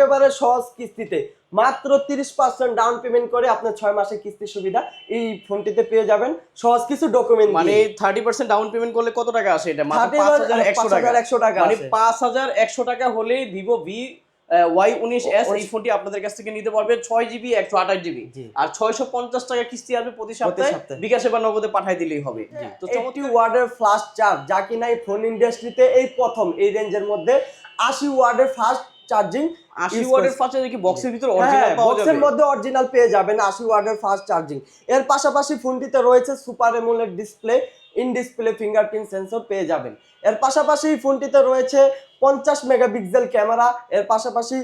একেবারে সহজ কিস্তিতে। মাত্র তিরিশ পার্সেন্ট ডাউন পেমেন্ট করে আপনার ছয় মাসের কিস্তির সুবিধা এই ফোনটিতে পেয়ে যাবেন। সহজ কিছু ডকুমেন্ট মানে থার্টি পার্সেন্ট ডাউন পেমেন্ট করলে কত টাকা আসে এটা? পাঁচ হাজার একশো টাকা 5,100 টাকা মানে পাঁচ হাজার একশো টাকা হলেই ভিভো ভি ওয়াই উনিশ এস এই ফোনটি আপনাদের কাছ থেকে নিতে পারবে ছয় জিবি একশো আঠাশ জিবি। আর ছয়শো পঞ্চাশ টাকা কিস্তি আসবে প্রতি সপ্তাহে। বিকাশে বা নগদে পাঠাই দিলেই হবে। তো চমৎকার। ওয়ার্ডের ফ্লাশ চার্জ যা কিনা এই ফোন ইন্ডাস্ট্রিতে এই প্রথম এই রেঞ্জের মধ্যে আশি ওয়ার্ডের ফাস্ট চার্জিং আশি ওয়াটের ফাঁচে দেখি বক্সের ভিতর অরিজিনাল হ্যাঁ বক্সের মধ্যে অরিজিনাল পেয়ে যাবেন আশি ওয়ার্ডের ফাস্ট চার্জিং এর পাশাপাশি ফোনটিতে রয়েছে super AMOLED display in display fingerprint sensor পেয়ে যাবেন। এর পাশাপাশি ফোনটিতে রয়েছে পঞ্চাশ মেগাপিক্সেল ক্যামেরা এর পাশাপাশি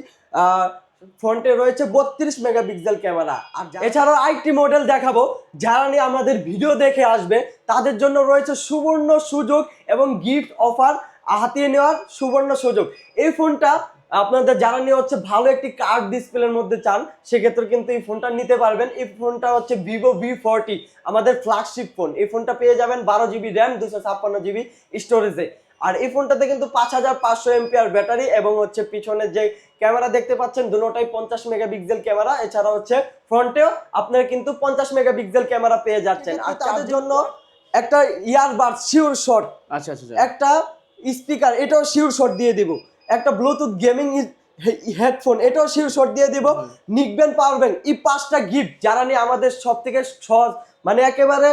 ফ্রন্টে রয়েছে বত্রিশ মেগাপিক্সেল ক্যামেরা। আর এছাড়াও আরেকটি মডেল দেখাবো যারা নিয়ে আমাদের ভিডিও দেখে আসবে তাদের জন্য রয়েছে সুবর্ণ সুযোগ এবং গিফট অফার হাতিয়ে নেওয়ার সুবর্ণ সুযোগ। এই ফোনটা আপনাদের যারা নিয়ে হচ্ছে ভালো একটি কার্ড ডিসপ্লের মধ্যে চান সেক্ষেত্রে কিন্তু এই ফোনটা নিতে পারবেন। এই ফোনটা হচ্ছে ভিভো ভি ফোরটি আমাদের ফ্ল্যাগশিপ ফোন এই ফোনটা পেয়ে যাবেন বারো জিবি র্যাম দুশো ছাপ্পান্ন জিবি স্টোরেজে আর এই ফোনটাতে কিন্তু পাঁচ হাজার পাঁচশো এমপিআর ব্যাটারি এবং হচ্ছে পিছনের যে ক্যামেরা দেখতে পাচ্ছেন দুটোটাই পঞ্চাশ মেগাপিক্সেল ক্যামেরা। এছাড়া হচ্ছে ফ্রন্টেও আপনারা কিন্তু পঞ্চাশ মেগাপিক্সেল ক্যামেরা পেয়ে যাচ্ছেন। আর তাদের জন্য একটা ইয়ারবাড শিওর শট আচ্ছা আচ্ছা আচ্ছা। একটা স্পিকার এটাও শিওর শট দিয়ে দিব। একটা ব্লুটুথ গেমিং হেডফোন এটাও শিওর শট দিয়ে দিব। নিকবেন পাওয়ার ব্যাংক এই পাঁচটা গিফট যারা নিয়ে আমাদের সব থেকে সহজ মানে একেবারে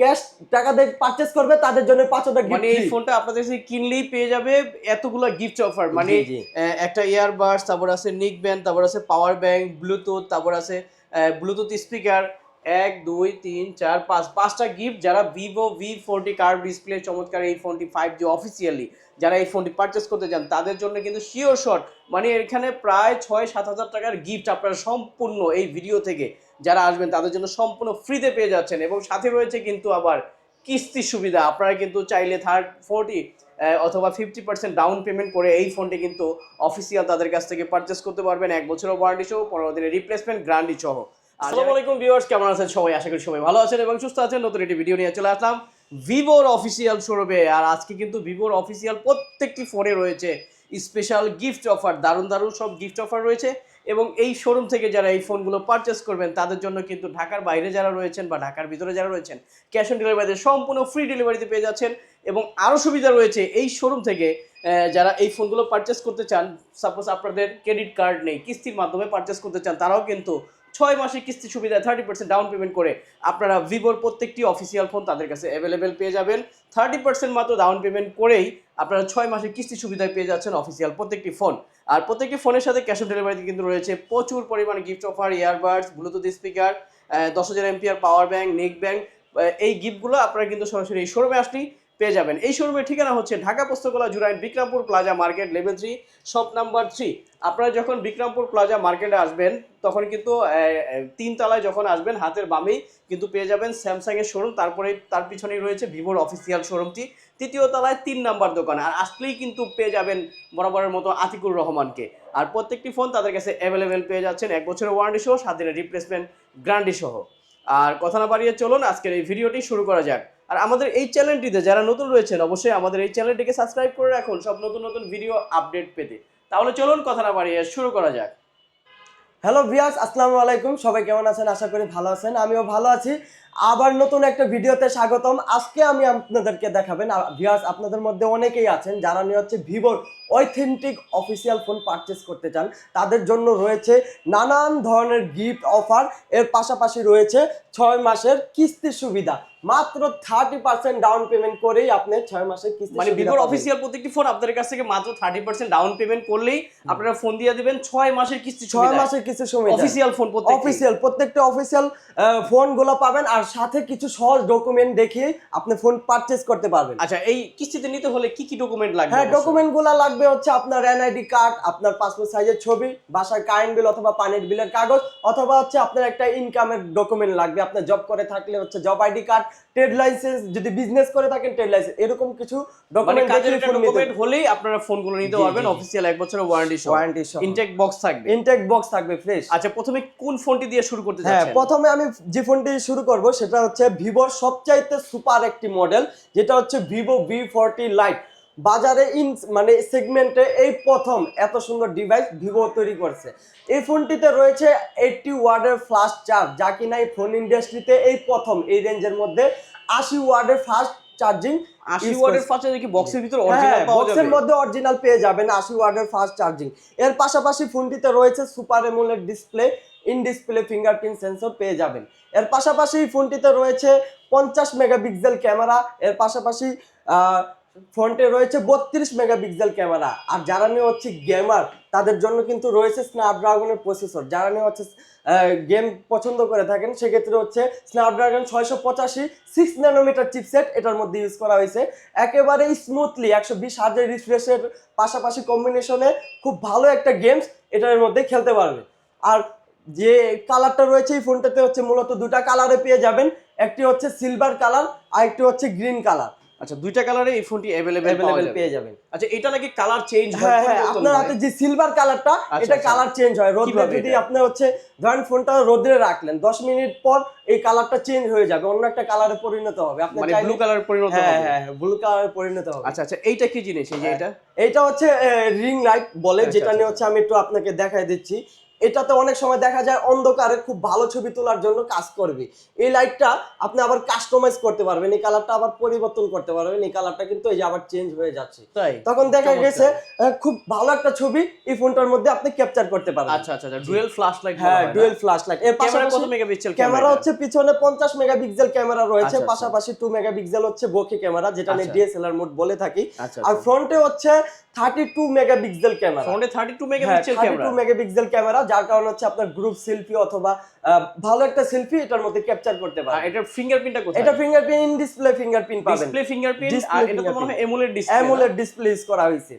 ক্যাশ টাকা দিয়ে পারচেস করবে তাদের জন্য পাঁচটা মানে এই ফোনটা আপনাদের কাছে কিনলেই পেয়ে যাবে এতগুলো গিফট অফার মানে একটা ইয়ারবাডস তারপর আছে নিক ব্যান্ড তারপর আছে পাওয়ার ব্যাংক ব্লুটুথ তারপর আছে ব্লুটুথ স্পিকার এক, দুই, তিন, চার, পাঁচ, পাঁচটা গিফট যারা Vivo V forty curve display চমৎকার এই ফোনটি ফাইভ জি অফিসিয়ালি যারা এই ফোনটি পারচেস করতে চান, তাদের জন্য কিন্তু শিওর শট মানে এখানে প্রায় ছয়, সাত হাজার টাকার গিফট আপনারা সম্পূর্ণ এই ভিডিও থেকে যারা আসবেন, তাদের জন্য সম্পূর্ণ ফ্রিতে পেয়ে যাচ্ছেন এবং সাথে রয়েছে কিন্তু আবার কিস্তির সুবিধা, আপনারা কিন্তু চাইলে থার্ড ফোরটি অথবা ফিফটি পার্সেন্ট ডাউন পেমেন্ট করে এই ফোনটি কিন্তু অফিসিয়াল তাদের কাছ থেকে পারচেস করতে পারবেন। এক বছরের ওয়ারেন্টি সহ, পনেরো দিনের রিপ্লেসমেন্ট গ্যারান্টি সহ। আসসালামু আলাইকুম ভিউয়ার্স, কেমন আছেন সবাই? আশা করি সবাই ভালো আছেন এবং সুস্থ আছেন। নতুন একটি ভিডিও নিয়ে চলে আসলাম ভিভোর অফিসিয়াল শোরুমে আর আজকে কিন্তু ভিভোর অফিসিয়াল প্রত্যেকটি ফোনে রয়েছে স্পেশাল গিফট অফার দারুণ দারুণ সব গিফট অফার রয়েছে। এবং এই শোরুম থেকে যারা এই ফোনগুলো পারচেস করবেন, তাদের জন্য কিন্তু ঢাকার বাইরে যারা রয়েছেন বা ঢাকার ভিতরে যারা রয়েছেন ক্যাশ অন ডেলিভারিতে সম্পূর্ণ ফ্রি ডেলিভারিতে পেয়ে যাচ্ছেন। এবং আরও সুবিধা রয়েছে এই শোরুম থেকে যারা এই ফোনগুলো পারচেস করতে চান সাপোজ আপনাদের ক্রেডিট কার্ড নেই, কিস্তির মাধ্যমে পারচেস করতে চান, তারাও কিন্তু ছয় মাসের কিস্তি সুবিধা থার্টি পার্সেন্ট ডাউন পেমেন্ট করে আপনারা ভিভোর প্রত্যেকটি অফিসিয়াল ফোন তাদের কাছে অ্যাভেলেবেল পেয়ে যাবেন। থার্টি পার্সেন্ট মাত্র ডাউন পেমেন্ট করেই আপনারা ছয় মাসের কিস্তি সুবিধায় পেয়ে যাচ্ছেন অফিসিয়াল প্রত্যেকটি ফোন আর প্রত্যেকটি ফোনের সাথে ক্যাশ অন ডেলিভারিতে কিন্তু রয়েছে। প্রচুর পরিমাণে gift offer earbuds Bluetooth speaker দশ হাজার MPR power bank neck band এই গিফটগুলো আপনারা কিন্তু সরাসরি এই শোরুমে আসলেই পেয়ে যাবেন। এই শোরুমের ঠিকানা হচ্ছে Dhaka Postogola Jurain Bikrampur plaza market level three shop number three. আপনারা যখন বিক্রমপুর প্লাজা মার্কেটে আসবেন তখন কিন্তু আহ, আহ, তিন তলায় যখন আসবেন হাতের বামেই কিন্তু পেয়ে যাবেন স্যামসাং এর শোরুম তারপরে তার পিছনেই রয়েছে ভিভোর অফিসিয়াল শোরুমটি তৃতীয় তলায় তিন নাম্বার দোকান। আর আসলেই কিন্তু পেয়ে যাবেন বরাবরের মতো আতিকুর রহমানকে। আর প্রত্যেকটি ফোন তাদের কাছে অ্যাভেলেবেল পেয়ে যাচ্ছেন। এক বছরের ওয়ারেন্টি সহ সাত দিনের রিপ্লেসমেন্ট গ্যারান্টি সহ। আর কথা না বাড়িয়ে চলুন আজকের এই ভিডিওটি শুরু করা যাক। আর আমাদের এই চ্যানেলটিতে যারা নতুন রয়েছেন, অবশ্যই আমাদের এই চ্যানেলটিকে সাবস্ক্রাইব করে রাখুন সব নতুন নতুন ভিডিও আপডেট পেতে। তাহলে চলুন কথা না বাড়িয়ে শুরু করা যাক। হ্যালো ভিয়াস আসসালামু আলাইকুম। সবাই কেমন আছেন? আশা করি ভালো আছেন। আমিও ভালো আছি। আবার নতুন একটা ভিডিওতে স্বাগতম। আজকে আমি আপনাদেরকে দেখাবেন। ভিয়াস আপনাদের মধ্যে অনেকেই আছেন যারা নিয়ে হচ্ছে ভিভোর অথেন্টিক অফিসিয়াল ফোন পারচেস করতে চান তাদের জন্য রয়েছে নানান ধরনের গিফট অফার এর পাশাপাশি রয়েছে ছয় মাসের কিস্তির সুবিধা। মাত্র থার্টি পার্সেন্ট ডাউন পেমেন্ট করেই আপনি ছয় মাসের কিস্তি মানে সুবিধা ভিভোর অফিসিয়াল প্রত্যেকটি ফোন আপনাদের কাছ থেকে মাত্র থার্টি পার্সেন্ট ডাউন পেমেন্ট করলেই আপনারা ফোন দিয়ে দেবেন ছয় মাসের কিস্তি ছয় মাসের কিস্তি সময় অফিসিয়াল ফোন অফিসিয়াল প্রত্যেকটা অফিসিয়াল ফোনগুলো পাবেন আর সাথে কিছু সহজ ডকুমেন্ট দেখিয়ে আপনি ফোন পারচেস করতে পারবেন। আচ্ছা এই কিস্তিতে নিতে হলে কি কি ডকুমেন্ট লাগবে হ্যাঁ অবশ্যই? ডকুমেন্টগুলো লাগবে হচ্ছে আপনার এনআইডি কার্ড আপনার পাসপোর্ট সাইজের ছবি বাসার কারেন্ট বিল অথবা পানির বিলের কাগজ অথবা হচ্ছে আপনার একটা ইনকামের ডকুমেন্ট লাগবে। আপনার জব করে থাকলে হচ্ছে job ID card trade licence যদি বিজনেস করে থাকেন ট্রেড লাইসেন্স এরকম কিছু মানে ডকুমেন্ট নিতে ডকুমেন্ট হলেই আপনারা ফোনগুলো নিতে পারবেন। অফিসিয়াল এক বছরের ওয়ারেন্টি সহ। ওয়ারেন্টি সহ। ইনটেক বক্স থাকবে। ইনটেক বক্স থাকবে ফ্রেশ আচ্ছা প্রথমে কোন ফোনটি দিয়ে শুরু করতে হ্যাঁ প্রথমে আমি যে ফোনটি শুরু করব সেটা হচ্ছে ভিভোর সবচাইতে সুপার একটি মডেল যেটা হচ্ছে ভিভো ভি ফোরটি লাইট বাজারে ইন মানে সেগমেন্টে এই প্রথম এত সুন্দর ডিভাইস ভিভো তৈরি করছে। এই ফোনটিতে রয়েছে এইটটি ওয়ার্ডের ফ্লাশ চার্জ যা কিনা এই ফোন ইন্ডাস্ট্রিতে এই প্রথম এই রেঞ্জের মধ্যে আশি ওয়ার্ডের ফাস্ট চার্জিং আশি ওয়াটের ফাস্ট কি বক্সের ভিতর অরিজিনাল হ্যাঁ বক্সের মধ্যে অরিজিনাল পেয়ে যাবেন ওয়াটের ফাস্ট চার্জিং এর পাশাপাশি ফোনটিতে রয়েছে super AMOLED display in display fingerprint sensor পেয়ে যাবেন। এর পাশাপাশি ফোনটিতে রয়েছে মেগাপিক্সেল ক্যামেরা এর পাশাপাশি ফ্রন্টে রয়েছে বত্রিশ মেগাপিক্সেল ক্যামেরা। আর যারা নিয়ে হচ্ছে গেমার তাদের জন্য কিন্তু রয়েছে স্ন্যাপড্রাগনের প্রসেসর যারা নিয়ে হচ্ছে গেম পছন্দ করে থাকেন, সেক্ষেত্রে হচ্ছে স্ন্যাপড্রাগন ছয়শো পঁচাশি সিক্স ন্যানোমিটার চিপসেট এটার মধ্যে ইউজ করা হয়েছে। একেবারে স্মুথলি একশো বিশ হাজার রিফ্রেশের পাশাপাশি কম্বিনেশনে খুব ভালো একটা গেমস এটার মধ্যে খেলতে পারবে। আর যে কালারটা রয়েছে এই ফোনটাতে হচ্ছে মূলত দুটা কালারে পেয়ে যাবেন। একটি হচ্ছে সিলভার কালার আর একটি হচ্ছে গ্রিন কালার আচ্ছা দুইটা কালারে এই ফোনটি अवेलेबल পাওয়া অ্যাভেলেবেল যাবে পেয়ে যাবেন আচ্ছা এটা নাকি কালার চেঞ্জ হয় হ্যাঁ হ্যাঁ পরিবর্তন আপনার হয়? হাতে যে সিলভার কালারটা আচ্ছা, এটা আচ্ছা। কালার চেঞ্জ হয় রোদ্রে কিভাবে যদি এটা? আপনি হচ্ছে ধরেন ফোনটা রোদ্রে রাখলেন দশ মিনিট পর এই কালারটা চেঞ্জ হয়ে যাবে অন্য একটা কালারে পরিণত হবে আপনি মানে চাইলে ব্লু কালার পরিণত হ্যাঁ হবে হ্যাঁ ব্লু কালারে পরিণত হবে আচ্ছা আচ্ছা এইটা কি জিনিস এই যে হ্যাঁ। এটা এইটা হচ্ছে রিং লাইট বলে আচ্ছা, যেটা আচ্ছা, নিয়ে হচ্ছে আমি একটু আপনাকে দেখাই দিচ্ছি এটাতে অনেক সময় দেখা যায় অন্ধকারে খুব ভালো ছবি তোলার জন্য কাজ করবে। এই লাইটটা আপনি আবার কাস্টমাইজ করতে পারবেন এই কালারটা আবার পরিবর্তন করতে পারবেন এই কালারটা কিন্তু এই যে আবার চেঞ্জ হয়ে যাচ্ছে। তখন দেখা গেছে খুব ভালো একটা ছবি এই ফোনটার মধ্যে আপনি ক্যাপচার করতে পারবেন। আচ্ছা আচ্ছা আচ্ছা ডুয়েল ফ্ল্যাশ লাইট হ্যাঁ ডুয়েল ফ্ল্যাশ লাইটের ক্যামেরা কত পাশাপাশি মেগাপিক্সেল ক্যামেরা হচ্ছে পিছনে পঞ্চাশ মেগাপিক্সেল ক্যামেরা রয়েছে আচ্ছা, আচ্ছা। পাশাপাশি টু মেগাপিক্সেল হচ্ছে বোকে ক্যামেরা যেটা আচ্ছা। ডিএসএলআর মোড বলে থাকি। আচ্ছা আর ফ্রন্টে হচ্ছে থার্টি টু মেগাপিক্সেল ক্যামেরা ফ্রন্টে 32 হ্যাঁ megapixel camera two megapixel camera যার কারণে হচ্ছে আপনার গ্রুপ সেলফি অথবা ভালো একটা সেলফি এটার মধ্যে ক্যাপচার করতে আর এটা ফিঙ্গারপ্রিন্টটা কোথায়? এটা ফিঙ্গারপ্রিন্ট ডিসপ্লে ফিঙ্গারপ্রিন্ট পাবেন। ডিসপ্লে ফিঙ্গারপ্রিন্ট আর এটা তো মনে হয় emulate display AMOLED display use করা হয়েছে।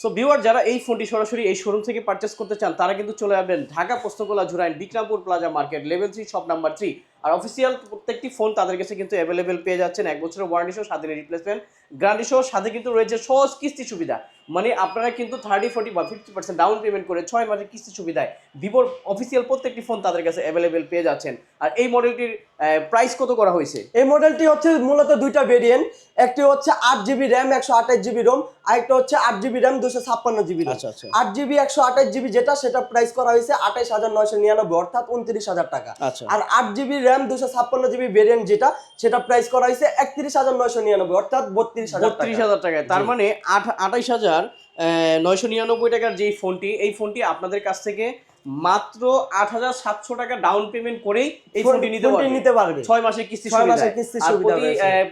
সো ভিউয়ার যারা এই ফোনটি সরাসরি এই শোরুম থেকে পারচেস করতে চান তারা কিন্তু চলে যাবেন Dhaka Postogola Jurain Bikrampur plaza market level three shop number three আর অফিসিয়াল প্রত্যেকটি ফোন তাদের কাছে কিন্তু অ্যাভেলেবেল পেয়ে যাচ্ছেন। এক বছরের ওয়ারেন্টি সহ সাথে রিপ্লেসমেন্ট গ্যারান্টি সহ সাথে কিন্তু রয়েছে সহজ কিস্তি সুবিধা। মানে আপনারা কিন্তু থার্টি ফোর্টি বা ফিফটি পার্সেন্ট ডাউন পেমেন্ট করে ছয় মাসের কিস্তি সুবিধায় ভিভোর অফিসিয়াল প্রত্যেকটি ফোন তাদের কাছে অ্যাভেলেবেল পেয়ে যাচ্ছেন। আর এই মডেলটির প্রাইস কত করা হয়েছে? এই মডেলটি হচ্ছে মূলত দুইটা ভেরিয়েন্ট একটি হচ্ছে আট জিবি র্যাম একশো আঠাশ জিবি রোম আর একটা হচ্ছে আট জিবি র্যাম দুশো ছাপ্পান্ন জিবি আচ্ছা, আচ্ছা। আট জিবি একশো আঠাশ জিবি যেটা সেটা প্রাইস করা হয়েছে আঠাইশ হাজার নয়শো নিরানব্বই অর্থাৎ উনত্রিশ হাজার টাকা। আচ্ছা। আর আট জিবি র্যাম দুশো ছাপ্পান্ন জিবি ভেরিয়েন্ট যেটা সেটা প্রাইস করা হয়েছে একত্রিশ হাজার নয়শো নিরানব্বই অর্থাৎ বত্রিশ হাজার বত্রিশ হাজার টাকায় তার। মানে আট আঠাইশ হাজার নয়শো নিরানব্বই টাকার যেই ফোনটি এই ফোনটি আপনাদের কাছ থেকে মাত্র আট হাজার সাতশো টাকা ডাউন পেমেন্ট করেই এই ফোনটি নিতে পারবেন নিতে পারবে। ছয় মাসের কিস্তি ছয় মাসের কিস্তি সুবিধা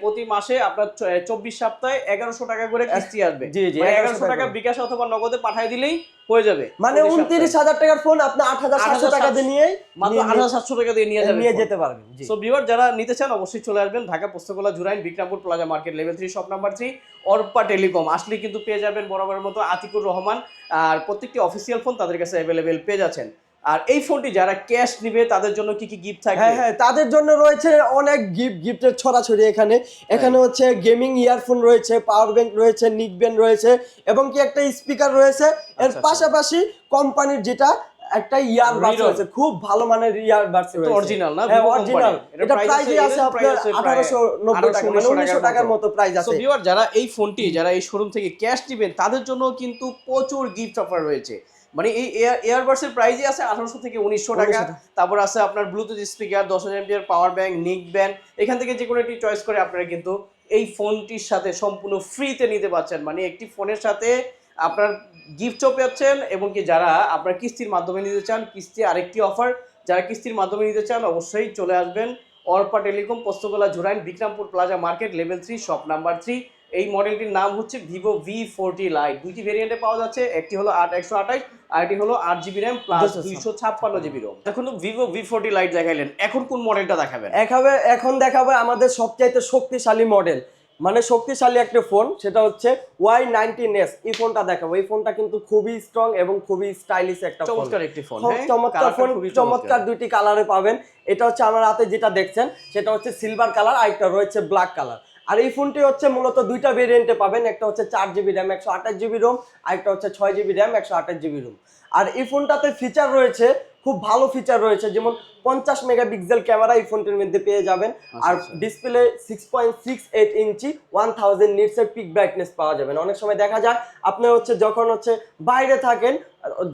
প্রতি মাসে আপনার চব্বিশ সপ্তাহে এগারোশো টাকা করে কিস্তি আসবে। জি, জি, এগারোশো টাকা টাকা। বিকাশ অথবা নগদে পাঠিয়ে দিলেই হয়ে যাবে মানে উনত্রিশ হাজার টাকার ফোন আপনি আট হাজার সাতশো টাকা দিয়ে নিয়ে মাত্র আট হাজার সাতশো টাকা দিয়ে নিয়ে নিয়ে যেতে পারবেন সো ভিউয়ার যারা নিতে চান অবশ্যই চলে আসবেন Dhaka Postogola Jurain Bikrampur plaza market level three shop number three Arpa Telecom. আসলে কিন্তু পেয়ে যাবেন বরাবরের মতো আতিকুর রহমান আর প্রত্যেকটি অফিসিয়াল ফোন তাদের কাছে অ্যাভেলেবেল পেয়ে যাচ্ছেন। আর এই ফোনটি যারা ক্যাশ নিবে তাদের জন্য কি কি গিফট থাকে হ্যাঁ হ্যাঁ তাদের জন্য রয়েছে অনেক গিফট গিফটের ছড়াছড়ি এখানে। এখানে হচ্ছে গেমিং ইয়ারফোন রয়েছে পাওয়ার ব্যাংক রয়েছে নিক ব্যান্ড রয়েছে এবং কি একটা স্পিকার রয়েছে। এর আচ্ছা। পাশাপাশি কোম্পানির যেটা একটা ইয়ার বাস Real। রয়েছে খুব ভালো মানের ইয়ার বাস রয়েছে অরিজিনাল না? হ্যাঁ অরিজিনাল এটা প্রাইসই আছে আপনার price আছে প্রায় আঠারোশো নব্বই টাকা মানে 1800 উনিশশো টাকার মতো। প্রাইস আছে। সো ভিউয়ার যারা এই ফোনটি যারা এই শোরুম থেকে ক্যাশ নেবেন তাদের জন্য কিন্তু প্রচুর গিফট অফার রয়েছে। মানে এই এয়ারবাডসের প্রাইসই আছে আঠারোশো থেকে উনিশশো টাকা। 1900 টাকা। তারপর আছে আপনার ব্লুটুথ স্পিকার দশ হাজার পাওয়ার ব্যাংক নিক ব্যান্ড এখান থেকে যে কোনো একটি চয়েস করে আপনারা কিন্তু এই ফোনটির সাথে সম্পূর্ণ ফ্রিতে নিতে পারছেন। মানে একটি ফোনের সাথে আপনার গিফটও পাচ্ছেন এবং কি যারা আপনার কিস্তির মাধ্যমে নিতে চান কিস্তি আরেকটি অফার যারা কিস্তির মাধ্যমে নিতে চান অবশ্যই চলে আসবেন Arpa Telecom Postogola Jurain Bikrampur plaza market level three shop number three এই মডেলটির নাম হচ্ছে ভিভো ভি ফোরটি লাইট দুইটি ভেরিয়েন্টে পাওয়া যাচ্ছে একটি হলো আট একশো আঠাশ আর একটি হলো আট জিবি র্যাম প্লাস দুইশো ছাপ্পান্ন জিবি রোম এখন ভিভো ভি ফোরটি লাইট দেখাইলেন। এখন কোন মডেলটা দেখাবেন? এখন দেখাবে আমাদের সবচাইতে শক্তিশালী মডেল মানে শক্তিশালী একটা ফোন সেটা হচ্ছে ওয়াই নাইনটিন এস এই ফোনটা দেখাবো। এই ফোনটা কিন্তু খুবই স্ট্রং এবং খুবই স্টাইলিশ একটা ফোন চমৎকার একটি ফোন চমৎকার ফোন চমৎকার। দুইটি কালারে পাবেন। এটা হচ্ছে আমার হাতে যেটা দেখছেন সেটা হচ্ছে সিলভার কালার আর একটা রয়েছে ব্ল্যাক কালার আর এই ফোনটি হচ্ছে মূলত দুইটা ভেরিয়েন্টে পাবেন। একটা হচ্ছে চার জিবি র্যাম একশো আঠাশ জিবি রোম আর একটা হচ্ছে ছয় জিবি র্যাম একশো আঠাশ জিবি রোম আর এই ফোনটাতে ফিচার রয়েছে খুব ভালো ফিচার রয়েছে যেমন পঞ্চাশ মেগাপিক্সেল ক্যামেরা এই ফোনটির মধ্যে পেয়ে যাবেন। আর আচ্ছা। Display six point six eight inch one thousand নিটসের peak brightness পাওয়া যাবেন। অনেক সময় দেখা যায় আপনি হচ্ছে যখন হচ্ছে বাইরে থাকেন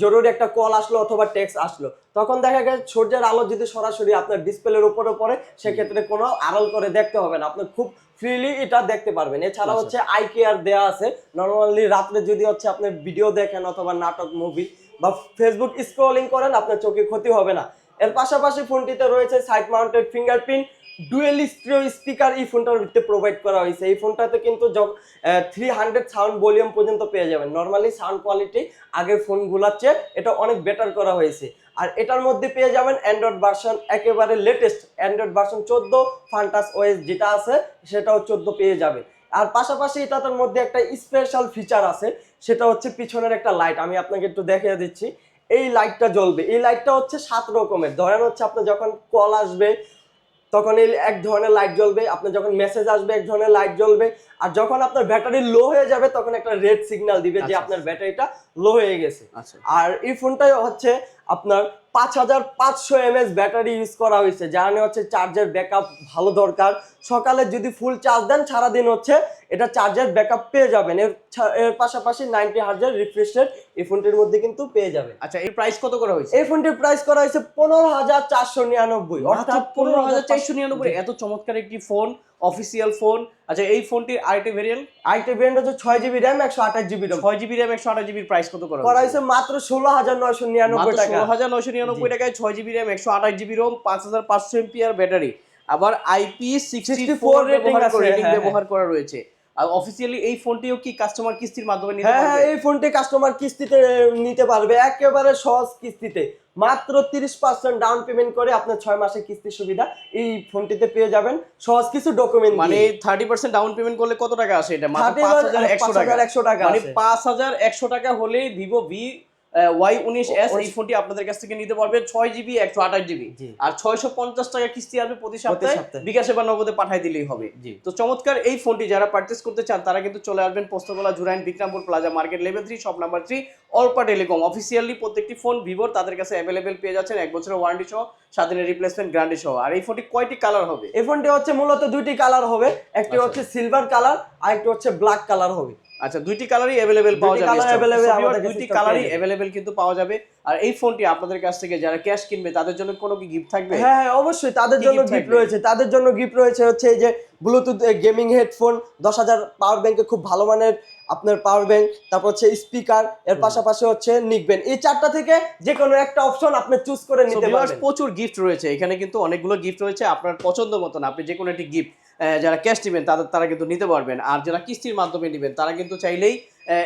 জরুরি একটা কল আসলো অথবা টেক্সট আসলো তখন দেখা গেছে সূর্যের আলো যদি সরাসরি আপনার ডিসপ্লের উপরে পড়ে সেক্ষেত্রে কোনো আড়াল করে দেখতে হবে না। আপনি খুব ফ্রিলি এটা দেখতে পারবেন। এছাড়া আচ্ছা। হচ্ছে আই কেয়ার দেওয়া আছে। নর্মালি রাত্রে যদি হচ্ছে আপনি ভিডিও দেখেন অথবা নাটক মুভি বা ফেসবুক স্ক্রলিং করেন, আপনার চোখে ক্ষতি হবে না। এর পাশাপাশি ফোনটিতে রয়েছে side mounted fingerprint dual stereo speaker এই ফোনটার ভিতরে প্রোভাইড করা হয়েছে। এই ফোনটাতে কিন্তু থ্রি হান্ড্রেড সাউন্ড ভলিউম পর্যন্ত পেয়ে যাবেন। নর্মালি সাউন্ড কোয়ালিটি আগের ফোনগুলোর চেয়ে এটা অনেক বেটার করা হয়েছে। আর এটার মধ্যে পেয়ে যাবেন অ্যান্ড্রয়েড ভার্সন একেবারে লেটেস্ট অ্যান্ড্রয়েড ভার্সন চোদ্দ ফান্টাস ওএস যেটা আছে, সেটাও চোদ্দ পেয়ে যাবেন আর পাশাপাশি এটার মধ্যে একটা স্পেশাল ফিচার আছে সেটা হচ্ছে পিছনের একটা লাইট আমি আপনাকে একটু দেখিয়ে দিচ্ছি। এই লাইটটা জ্বলবে। এই লাইটটা হচ্ছে সাত রকমের। ধরেন হচ্ছে আপনার যখন কল আসবে, তখন এই এক ধরনের লাইট জ্বলবে। আপনার যখন মেসেজ আসবে, এক ধরনের লাইট জ্বলবে। আর যখন আপনার ব্যাটারি লো হয়ে যাবে তখন একটা রেড সিগন্যাল দিবে যে আচ্ছা। আপনার ব্যাটারিটা লো হয়ে গেছে। আচ্ছা। আর এই ফোনটাই হচ্ছে আপনার পাঁচ হাজার পাঁচশো এমএস ব্যাটারি ইউজ করা হয়েছে যার হচ্ছে চার্জের ব্যাকআপ ভালো দরকার। সকালে যদি ফুল চার্জ দেন সারাদিন হচ্ছে এটা চার্জের ব্যাকআপ পেয়ে যাবেন। এর এর পাশাপাশি নাইনটি হাজার রিফ্রেশের এই ফোনটির মধ্যে কিন্তু পেয়ে যাবেন। আচ্ছা এর প্রাইস কত করা হয়েছে? এই ফোনটির প্রাইস করা হয়েছে পনেরো হাজার চারশো নিরানব্বই অর্থাৎ পনেরো হাজার চারশো নিরানব্বই। এত চমৎকার একটি ফোন অফিসিয়াল ফোন। আচ্ছা এই ফোনটির আরেকটি ভেরিয়েন্ট আইটি ভেরিয়েন্ট হচ্ছে ছয় জিবি র্যাম একশো আঠাশ জিবি র্যাম ছয় জিবি র্যাম একশো আঠাশ জিবির প্রাইস কত করা করা হয়েছে? মাত্র ষোলো হাজার নয়শো নিরানব্বই টাকা। ষোলো হাজার নয়শো নিরানব্বই টাকায় ছয় জিবি র্যাম একশো আঠাশ জিবি রোম পাঁচ হাজার পাঁচশো এমপিআর ব্যাটারি। আবার আইপি সিক্সটি 64 ফোর rating ব্যবহার আছে, রেটিং হ্যাঁ, ব্যবহার করা রয়েছে। আর অফিসিয়ালি এই ফোনটিও কি কাস্টমার কিস্তির মাধ্যমে নিতে পারবে? হ্যাঁ এই ফোনটি কাস্টমার কিস্তিতে নিতে পারবে। একেবারে সহজ কিস্তিতে। মাত্র তিরিশ পার্সেন্ট ডাউন পেমেন্ট করে আপনার ছয় মাসের কিস্তির সুবিধা এই ফোনটিতে পেয়ে যাবেন। সহজ কিছু ডকুমেন্ট মানে থার্টি পার্সেন্ট ডাউন পেমেন্ট করলে কত টাকা আসে এটা? মাত্র থার্টি পাঁচ হাজার একশো টাকা। একশো টাকা মানে আছে। পাঁচ হাজার একশো টাকা হলেই ভিভো ভি ওয়াই উনিশ এস এই ফোনটি আপনাদের কাছ থেকে নিতে পারবে ছয় জিবি একশো আঠাশ জিবি আর ছয়শো পঞ্চাশ টাকা কিস্তি আসবে প্রতি সপ্তাহে। বিকাশে বা নগদে পাঠাই দিলেই হবে। তো চমৎকার এই ফোনটি যারা পারচেস করতে চান তারা কিন্তু চলে আসবেন Postogola Jurain Bikrampur plaza market level three shop number three Orpa telecom officially প্রত্যেকটি ফোন ভিভোর তাদের কাছে অ্যাভেলেবেল পেয়ে যাচ্ছেন এক বছরের ওয়ারেন্টি সহ সাত দিনের রিপ্লেসমেন্ট গ্যারান্টি সহ। আর এই ফোনটি কয়টি কালার হবে? এই ফোনটি হচ্ছে মূলত দুইটি কালার হবে। একটি আচ্ছা। হচ্ছে সিলভার কালার আর একটি হচ্ছে ব্ল্যাক কালার হবে। আচ্ছা দুইটি কালারই অ্যাভেলেবেল পাওয়া যাবে stock। available আমাদের দুইটি কালারই। অ্যাভেলেবেল কিন্তু পাওয়া যাবে। আর এই ফোনটি আপনাদের কাছ থেকে যারা ক্যাশ কিনবে তাদের জন্য কোনো কি গিফট থাকবে? হ্যাঁ হ্যাঁ অবশ্যই তাদের জন্য গিফট রয়েছে। তাদের জন্য গিফট রয়েছে হচ্ছে এই যে ব্লুটুথ গেমিং হেডফোন দশ হাজার পাওয়ার ব্যাংকে খুব ভালো মানের আপনার পাওয়ার ব্যাংক তারপর হচ্ছে স্পিকার এর পাশাপাশি হচ্ছে নিকবেন এই চারটা থেকে যে কোনো একটা অপশন আপনি চুজ করে নিতে পারবেন। প্রচুর গিফট রয়েছে। এখানে কিন্তু অনেকগুলো গিফট রয়েছে আপনার পছন্দ মতন। আপনি যে কোনো একটি গিফট যারা ক্যাশ নেবেন, তাদের, তারা কিন্তু নিতে পারবেন। আর যারা কিস্তির মাধ্যমে নেবেন, তারা কিন্তু চাইলেই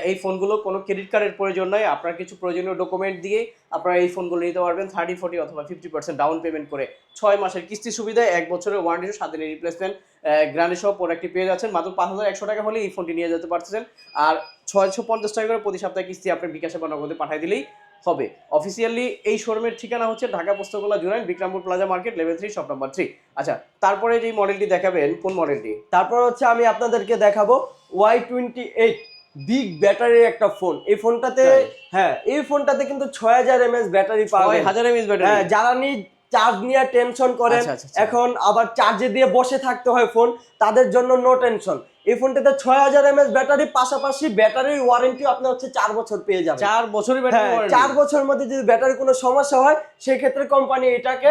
এই ফোনগুলো কোনো ক্রেডিট কার্ডের প্রয়োজন নয়। আপনার কিছু প্রয়োজনীয় ডকুমেন্ট দিয়ে আপনারা এই ফোনগুলো নিতে পারবেন থার্টি ফোর্টি অথবা ফিফটি পার্সেন্ট ডাউন পেমেন্ট করে। ছয় মাসের কিস্তি সুবিধায় এক বছরের ওয়ারেন্টি সাত দিনের রিপ্লেসমেন্ট গ্রান্ডি সহ প্রোডাক্টটি পেয়ে যাচ্ছেন। মাত্র পাঁচ হাজার একশো টাকা হলে এই ফোনটি নিয়ে যেতে পারতেছেন। আর ছয়শো পঞ্চাশ টাকা করে প্রতি সপ্তাহে কিস্তি আপনি বিকাশে বা নগদে পাঠিয়ে দিলেই হবে। অফিসিয়ালি এই শোরুমের ঠিকানা হচ্ছে Dhaka Postogola Jurain Bikrampur plaza market level three shop number three আচ্ছা তারপরে যে মডেলটি দেখাবেন কোন মডেলটি তারপর হচ্ছে আমি আপনাদেরকে দেখাবো ওয়াই টোয়েন্টি এইট বিগ ব্যাটারির একটা ফোন এই ফোনটাতে হ্যাঁ এই ফোনটাতে কিন্তু ছয় হাজার এমএস ব্যাটারি পাবেন। হাজার এমএস হ্যাঁ ব্যাটারি যারা নি চার্জ নিয়ে টেনশন করেন আচ্ছা, আচ্ছা, আচ্ছা। এখন আবার চার্জে দিয়ে বসে থাকতে হয় ফোন তাদের জন্য নো টেনশন এই ফোনটাতে ছয় হাজার এমএস ব্যাটারি পাশাপাশি ব্যাটারির ওয়ারেন্টি আপনার হচ্ছে চার বছর পেয়ে যাবেন চার বছরের হ্যাঁ, ব্যাটারি চার বছরের মধ্যে যদি ব্যাটারি কোনো সমস্যা হয় সেক্ষেত্রে কোম্পানি এটাকে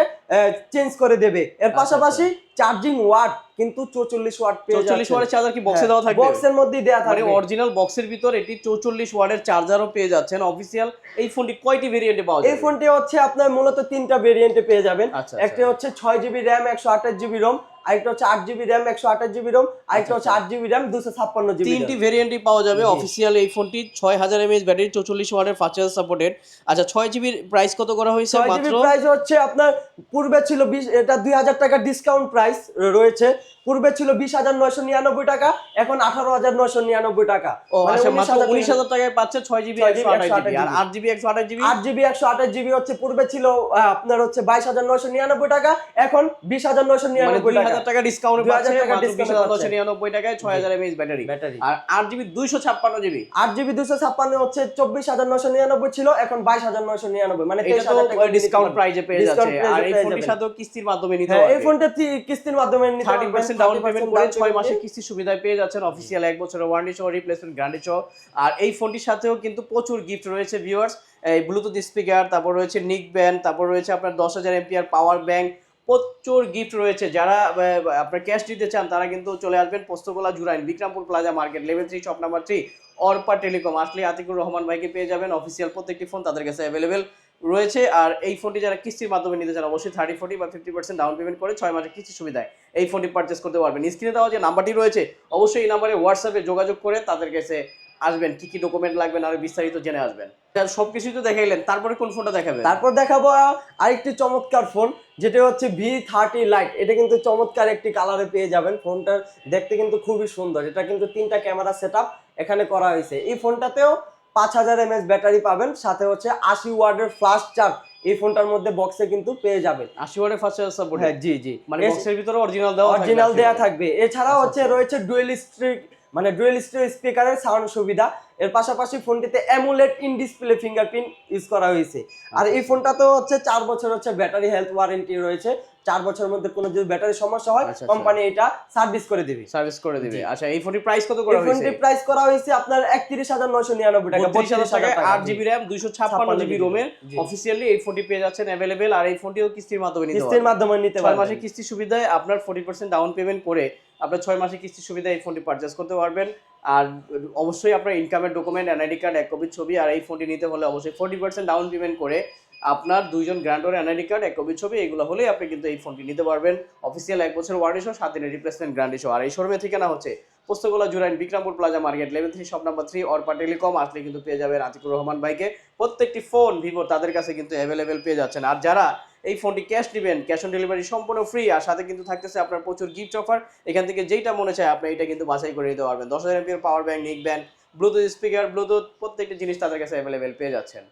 চেঞ্জ করে দেবে। এর আচ্ছা, পাশাপাশি চার্জিং ওয়াট কিন্তু চৌচল্লিশ ওয়াট পেয়ে চৌচল্লিশ ওয়াটের চার্জার কি বক্সে দেওয়া থাকবে? বক্সের মধ্যেই দেওয়া মানে থাকবে। অরিজিনাল বক্সের ভিতর এটি চৌচল্লিশ ওয়াটের চার্জারও পেয়ে যাচ্ছেন। অফিসিয়াল এই ফোনটি কয়টি ভেরিয়েন্টে পাওয়া এই যাবে? ফোনটি হচ্ছে আপনার মূলত তিনটা ভেরিয়েন্টে পেয়ে যাবেন। আচ্ছা, একটা হচ্ছে ছয় জিবি র্যাম একশো আঠাশ জিবি রোম আরেকটা হচ্ছে আট জিবি র্যাম একশো আঠাশ জিবি রোম আরেকটা হচ্ছে আট জিবি র্যাম দুশো ছাপ্পান্ন জিবি তিনটি ভেরিয়েন্টই পাওয়া যাবে অফিসিয়াল এই ফোনটি। ছয় হাজার এমএএচ ব্যাটারি চৌচল্লিশ ওয়াটের ফাস্ট চার্জ সাপোর্টেড আচ্ছা ছয় জিবির প্রাইস কত করা হয়েছে ছয় জিবি মাত্র? প্রাইস হচ্ছে আপনার পূর্বে ছিল বিশ এটা দুই হাজার টাকা ডিসকাউন্ট প্রাইস রয়েছে। পূর্বে ছিল বিশ হাজার নয়শো নিরানব্বই টাকা এখন আঠারো হাজার নয়শো নিরানব্বই টাকা। মানে আচ্ছা 19,000 মাত্র টাকা- উনিশ হাজার টাকায় পাচ্ছে ছয় জিবি 6GB, একশো আঠাশ জিবি। আর 128 আট জিবি একশো আঠাশ জিবি? আট জিবি একশো আঠাশ জিবি হচ্ছে পূর্বে ছিল আপনার হচ্ছে বাইশ হাজার নয়শো নিরানব্বই টাকা এখন বিশ হাজার নয়শো মানে নিরানব্বই হাজার টাকা ডিসকাউন্ট 2000 পাচ্ছে টাকা বিশ হাজার নশো নিরানব্বই টাকায় ছয় হাজার এমএএইচ ব্যাটারি। ব্যাটারি। আর আট জিবি দুইশো ছাপ্পান্ন জিবি। আট জিবি দুশো ছাপ্পান্ন হচ্ছে চব্বিশ হাজার নয়শো নিরানব্বই ছিল এখন বাইশ হাজার নয়শো নিরানব্বই মানে এটা 23,000 টাকা তো দিয়ে ডিসকাউন্ট প্রাইজে পেয়ে যাচ্ছে। আর এই পেয়ে ফোনটির সাথেও কিস্তির মাধ্যমে নিতে হ্যাঁ এই ফোনটা কিস্তির মাধ্যমে থার্টি পার্সেন্ট ডাউন 30% পেমেন্ট করে ছয় মাসের কিস্তি সুবিধায় পেয়ে যাচ্ছেন অফিসিয়াল এক বছরের ওয়ারেন্টি সহ রিপ্লেসমেন্ট গ্যারান্টি সহ। আর এই ফোনটির সাথেও কিন্তু প্রচুর গিফট রয়েছে ভিউয়ার্স এই ব্লুটুথ স্পিকার তারপর রয়েছে নিক ব্যান্ড তারপর রয়েছে আপনার দশ হাজার এমপিআর পাওয়ার ব্যাংক প্রচুর গিফট রয়েছে। যারা আপনার ক্যাশ দিতে চান তারা কিন্তু চলে আসবেন Postogola Jurain Bikrampur plaza market level three shop number three Orpa telecom. আসলে আতিকুর রহমান ভাইকে পেয়ে যাবেন। অফিসিয়াল প্রত্যেকটি ফোন তাদের কাছে অ্যাভেলেবেল রয়েছে। আর এই ফোনটি যারা কিস্তির মাধ্যমে নিতে চান, অবশ্যই থার্টি ফোর্টি বা ফিফটি পার্সেন্ট ডাউন পেমেন্ট করে ছয় মাসে কিছু সুবিধায় এই ফোনটি পারচেস করতে পারবেন। স্ক্রিনে দেওয়া যে নাম্বারটি রয়েছে, অবশ্যই এই নাম্বারে হোয়াটসঅ্যাপে যোগাযোগ করে তাদের কাছে আসবেন কি কি ডকুমেন্ট লাগবেন আরও বিস্তারিত জেনে আসবেন। সব কিছুই তো দেখাইলেন তারপরে কোন ফোনটা দেখাবেন? তারপর দেখাবো আরেকটি চমৎকার ফোন যেটা হচ্ছে ভি থার্টি লাইট এটা কিন্তু চমৎকার একটি কালারে পেয়ে যাবেন। ফোনটার দেখতে কিন্তু খুবই সুন্দর। এটা কিন্তু তিনটা ক্যামেরা সেট এখানে করা হয়েছে। এই ফোনটাতেও পাঁচ হাজার এমএস ব্যাটারি পাবেন সাথে হচ্ছে আশি ওয়ার্ডের ফ্লাশ চার্জ এই ফোনটার মধ্যে বক্সে কিন্তু পেয়ে যাবেন। আশি ওয়ার্ডের ফার্স্ট চার্জ সাপোর্ট হ্যাঁ জি জি। মানে বক্সের ভিতরে অরিজিনাল দেওয়া অরিজিনাল দেওয়া থাকবে। এছাড়াও হচ্ছে রয়েছে ডুয়েল স্ট্রিক মানে ডুয়েল স্পিকারের সাউন্ড সুবিধা। এর পাশাপাশি ফোনটিতে AMOLED in display fingerprint use করা হয়েছে। আর এই ফোনটাতেও হচ্ছে চার বছর হচ্ছে ব্যাটারি হেলথ ওয়ারেন্টি রয়েছে। চার বছরের মধ্যে কোনো যদি ব্যাটারি সমস্যা হয় আচ্ছা, আচ্ছা। কোম্পানি এটা সার্ভিস করে দিবে। সার্ভিস করে দিবে। আচ্ছা এই ফোনটির প্রাইস কত করা হয়েছে? ফোনটির প্রাইস করা হয়েছে আপনার একত্রিশ হাজার নয়শো নিরানব্বই টাকা বত্রিশ হাজার টাকায় আট জি। জিবি র্যাম দুইশো ছাপ্পান্ন 56 জিবি GB রোমের জি। অফিসিয়ালি এই ফোনটি পেয়ে যাচ্ছেন অ্যাভেলেবেল আর এই ফোনটিও কিস্তির মাধ্যমে নিতে পারবেন। কিস্তির মাধ্যমে নিতে পারবেন। মাসের কিস্তি সুবিধায় আপনার ফোর্টি পার্সেন্ট ডাউন পেমেন্ট করে আপনার ছয় মাসের কিস্তির সুবিধা এই ফোনটি পারচেস করতে পারবেন। আর অবশ্যই আপনার ইনকামের ডকুমেন্ট এনআইডি কার্ড এক কপির ছবি আর এই ফোনটি নিতে হলে অবশ্যই ফোর্টি পার্সেন্ট ডাউন পেমেন্ট করে আপনার দুইজন গ্রান্ডর এনআইডি কার্ড এক কপির ছবি, এগুলো হলেই আপনি কিন্তু এই ফোনটি নিতে পারবেন। অফিসিয়াল এক বছর ওয়ারেন্টি সাত দিনের রিপ্লেসমেন্ট গ্যারান্টি সহ। আর এই শোরুমে ঠিকানা হচ্ছে Postogola Jurain, Bikrampur plaza market level three shop number three Orpa telecom আসলে কিন্তু পেয়ে যাবেন আতিকুর রহমান ভাইকে। প্রত্যেকটি ফোন ভিভো তাদের কাছে কিন্তু অ্যাভেলেবেল পেয়ে যাচ্ছেন। আর যারা এই ফোনটি ক্যাশ দিবেন ক্যাশ অন ডেলিভারি সম্পূর্ণ ফ্রি আর সাথে কিন্তু থাকতেছে আপনার প্রচুর গিফট অফার এখান থেকে যেইটা মনে চায় আপনি এটা কিন্তু বাছাই করে নিতে পারবেন। দশ হাজার power bank neck band Bluetooth speaker Bluetooth প্রত্যেকটি জিনিস তাদের কাছে অ্যাভেলেবেল পেয়ে যাচ্ছেন।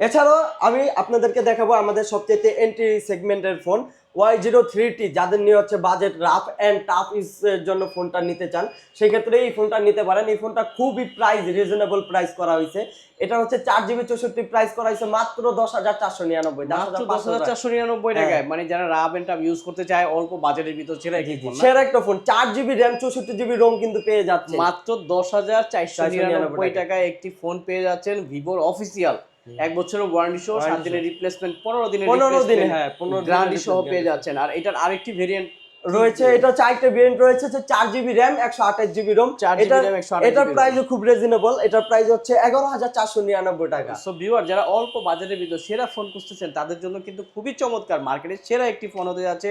এছাড়াও আমি আপনাদেরকে দেখাবো আমাদের সবচেয়ে এন্ট্রি সেগমেন্টের phone Y zero three T যাদের নিয়ে হচ্ছে বাজেট রাফ অ্যান্ড টাফ এর জন্য ফোনটা নিতে চান সেক্ষেত্রে এই ফোনটা নিতে পারেন। এই ফোনটা খুবই প্রাইস রিজনেবল প্রাইস করা হয়েছে। এটা হচ্ছে চার জিবি চৌষট্টি প্রাইস করা হয়েছে মাত্র দশ হাজার চারশো নিরানব্বই দশ হাজার চারশো নিরানব্বই হ্যাঁ। টাকায়। মানে যারা রাফ এন্ড টাব ইউজ করতে চায় অল্প বাজেটের ভিতর ছেড়ে সেরা একটা ফোন চার জিবি র্যাম চৌষট্টি জিবি রোম কিন্তু পেয়ে যাচ্ছে মাত্র দশ হাজার চারশো নিরানব্বই। টাকায়। একটি ফোন পেয়ে যাচ্ছেন ভিভোর অফিসিয়াল এক বছরের ওয়ারেন্টি সহ সাত দিনের রিপ্লেসমেন্ট পনেরো দিনের পনেরো দিনে হ্যাঁ পনেরো গ্যারান্টি সহ পেয়ে যাচ্ছেন। আর এটার আরেকটি ভেরিয়েন্ট রয়েছে এটা আরেকটা ভেরিয়েন্ট রয়েছে হচ্ছে চার জিবি র্যাম একশো আঠাশ জিবি রোম 4 GB এটার RAM, 128 এটার GB খুব রিজনেবল এটার প্রাইস হচ্ছে এগারো হাজার চারশো নিরানব্বই টাকা। সো ভিউয়ার যারা অল্প বাজেটের ভিতর সেরা ফোন খুঁজতেছেন তাদের জন্য কিন্তু খুবই চমৎকার মার্কেটের সেরা একটি ফোন হতে যাচ্ছে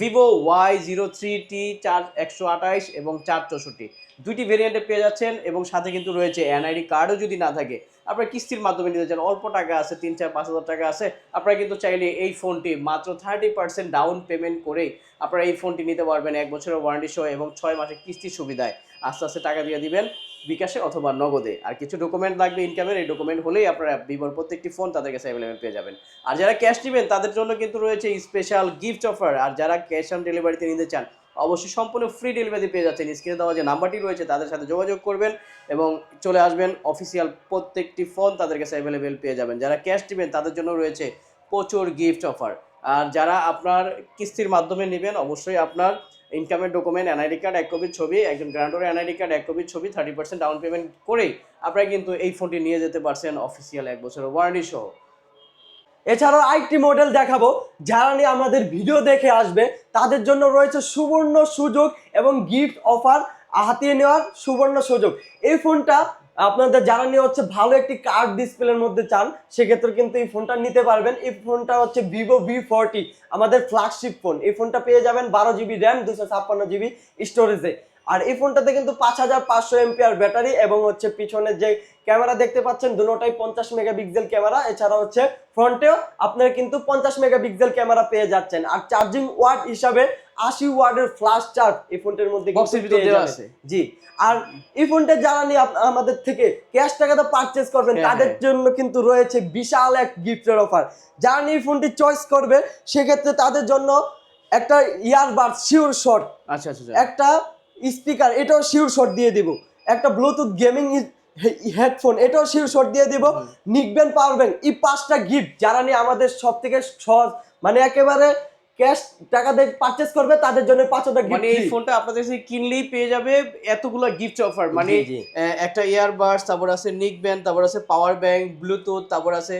Vivo Y zero three T চার একশো আঠাইশ এবং চার চৌষট্টি। দুইটি ভেরিয়েন্টে পেয়ে যাচ্ছেন এবং সাথে কিন্তু রয়েছে এনআইডি কার্ডও যদি না থাকে। আপনারা কিস্তির মাধ্যমে নিতে চান। অল্প টাকা আছে, তিন চার পাঁচ হাজার টাকা আছে। আপনারা কিন্তু চাইলে এই ফোনটি মাত্র থার্টি পার্সেন্ট ডাউন পেমেন্ট করেই আপনারা এই ফোনটি নিতে পারবেন এক বছরের ওয়ারেন্টি সহ এবং ছয় মাসের কিস্তির সুবিধায়। আস্তে আস্তে টাকা দিয়ে দিবেন। বিকাশে অথবা নগদে। আর কিছু ডকুমেন্ট লাগবে ইনকামের এই ডকুমেন্ট হলেই আপনারা ভিভোর প্রত্যেকটি ফোন তাদের কাছে অ্যাভেলেবেল পেয়ে যাবেন। আর যারা ক্যাশ নেবেন, তাদের জন্য কিন্তু রয়েছে স্পেশাল গিফট অফার আর যারা ক্যাশ অন ডেলিভারিতে নিতে চান, অবশ্যই সম্পূর্ণ ফ্রি ডেলিভারি পেয়ে যাচ্ছেন। স্ক্রিনে দেওয়া যে নাম্বারটি রয়েছে, তাদের সাথে যোগাযোগ করবেন এবং চলে আসবেন অফিসিয়াল প্রত্যেকটি ফোন তাদের কাছে অ্যাভেলেবেল পেয়ে যাবেন। যারা ক্যাশ নেবেন, তাদের জন্য রয়েছে প্রচুর গিফট অফার আর যারা আপনার কিস্তির মাধ্যমে নেবেন, অবশ্যই আপনার ইনকামের ডকুমেন্ট এনআইডি কার্ড এক কপির ছবি, একজন গ্রান্ডোর এনআইডি কার্ড এক কপির ছবি থার্টি পার্সেন্ট ডাউন পেমেন্ট করেই আপনারা কিন্তু এই ফোনটি নিয়ে যেতে পারছেন অফিসিয়াল এক বছর ওয়ারেন্টি সহ। এছাড়াও আরেকটি মডেল দেখাবো, যারা নিয়ে আমাদের ভিডিও দেখে আসবে, তাদের জন্য রয়েছে সুবর্ণ সুযোগ এবং গিফট অফার হাতিয়ে নেওয়ার সুবর্ণ সুযোগ। এই ফোনটা আপনাদের যারা নিয়ে হচ্ছে ভালো একটি কার্ড ডিসপ্লের মধ্যে চান, সেক্ষেত্রে কিন্তু এই ফোনটা নিতে পারবেন। এই ফোনটা হচ্ছে ভিভো ভি ফোরটি আমাদের ফ্ল্যাগশিপ ফোন এই ফোনটা পেয়ে যাবেন বারো জিবি র্যাম দুশো ছাপ্পান্ন জিবি স্টোরেজে আর এই ফোনটাতে কিন্তু পাঁচ হাজার পাঁচশো এমপিআর ব্যাটারি এবং হচ্ছে পিছনে যে ক্যামেরা দেখতে পাচ্ছেন দুটোটাই পঞ্চাশ মেগাপিক্সেল ক্যামেরা এছাড়া হচ্ছে ফ্রন্টেও আপনারা কিন্তু পঞ্চাশ মেগাপিক্সেল ক্যামেরা পেয়ে যাচ্ছেন আর চার্জিং ওয়াট হিসাবে আশি ওয়ার্ডের ফ্লাশ চার্জ এই ফোনটার মধ্যে। আছে। জি আর এই ফোনটা যারা নিয়ে আমাদের থেকে ক্যাশ টাকাতে পারচেস করবেন হ্যাঁ, তাদের হ্যাঁ। জন্য কিন্তু রয়েছে বিশাল এক গিফটের অফার যারা নিয়ে এই ফোনটি চয়েস করবে সেক্ষেত্রে তাদের জন্য একটা ইয়ার ইয়ারবাড শিওর শট আচ্ছা আচ্ছা আচ্ছা। একটা স্পিকার এটাও শিওর শট দিয়ে দিব। একটা ব্লুটুথ গেমিং হেডফোন এটাও শিওর শট দিয়ে দিব। নিকবেন পাওয়ার ব্যাংক এই পাঁচটা গিফট যারা নিয়ে আমাদের সব থেকে সহজ মানে একেবারে ক্যাশ টাকা দিয়ে পারচেস করবে তাদের জন্য পাঁচ পাঁচটা মানে এই ফোনটা আপনাদের কাছে কিনলেই পেয়ে যাবে এতগুলো গিফট অফার মানে একটা ইয়ারবাডস তারপর আছে নিক ব্যান্ড তারপর আছে পাওয়ার ব্যাংক ব্লুটুথ তারপর আছে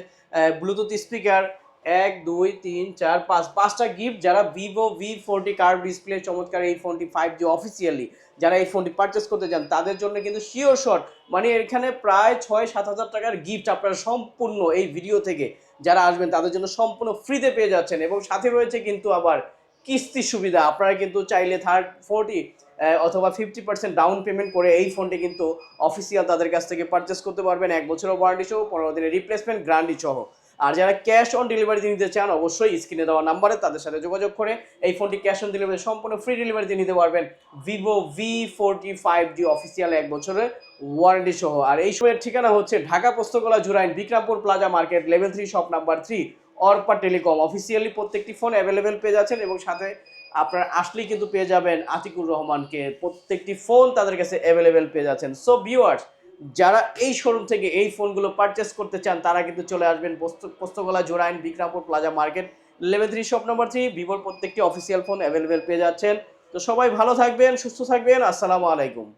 ব্লুটুথ স্পিকার এক, দুই, তিন, চার, পাঁচ, পাঁচটা গিফট যারা Vivo V forty curve display চমৎকার এই ফোনটি ফাইভ জি অফিসিয়ালি যারা এই ফোনটি পারচেস করতে চান, তাদের জন্য কিন্তু শিওর শট মানে এখানে প্রায় ছয়, সাত হাজার টাকার গিফট আপনারা সম্পূর্ণ এই ভিডিও থেকে যারা আসবেন, তাদের জন্য সম্পূর্ণ ফ্রিতে পেয়ে যাচ্ছেন এবং সাথে রয়েছে কিন্তু আবার কিস্তির সুবিধা। আপনারা কিন্তু চাইলে থার্ড ফোরটি অথবা ফিফটি পার্সেন্ট ডাউন পেমেন্ট করে এই ফোনটি কিন্তু অফিসিয়াল তাদের কাছ থেকে পারচেস করতে পারবেন। এক বছরের ওয়ারেন্টি সহ, পনেরো দিনের রিপ্লেসমেন্ট গ্যারান্টি সহ। আর যারা ক্যাশ অন ডেলিভারি নিতে চান, অবশ্যই স্ক্রিনে দেওয়া নাম্বারে তাদের সাথে যোগাযোগ করে এই ফোনটি ক্যাশ অন ডেলিভারি সম্পূর্ণ ফ্রি ডেলিভারিতে নিতে পারবেন। Vivo V forty five official এক বছরের ওয়ারেন্টি সহ। আর এই সময়ের ঠিকানা হচ্ছে Dhaka Postogola Jurain, Bikrampur plaza market level three shop number three Orpa telecom. Officially প্রত্যেকটি ফোন অ্যাভেলেবেল পেয়ে যাচ্ছেন এবং সাথে আপনার আসলেই কিন্তু পেয়ে যাবেন আতিকুর রহমানকে। প্রত্যেকটি ফোন তাদের কাছে অ্যাভেলেবেল পেয়ে যাচ্ছেন। সো ভিউয়ার্স যারা এই শোরুম থেকে এই ফোনগুলো পারচেস করতে চান, তারা কিন্তু চলে আসবেন পোস্ত- Postogola Jurain Bikrampur plaza market level three shop number three ভিভোর প্রত্যেকটি অফিসিয়াল ফোন অ্যাভেলেবেল পেয়ে যাচ্ছেন। তো সবাই ভালো থাকবেন, সুস্থ থাকবেন, আসসালামু আলাইকুম।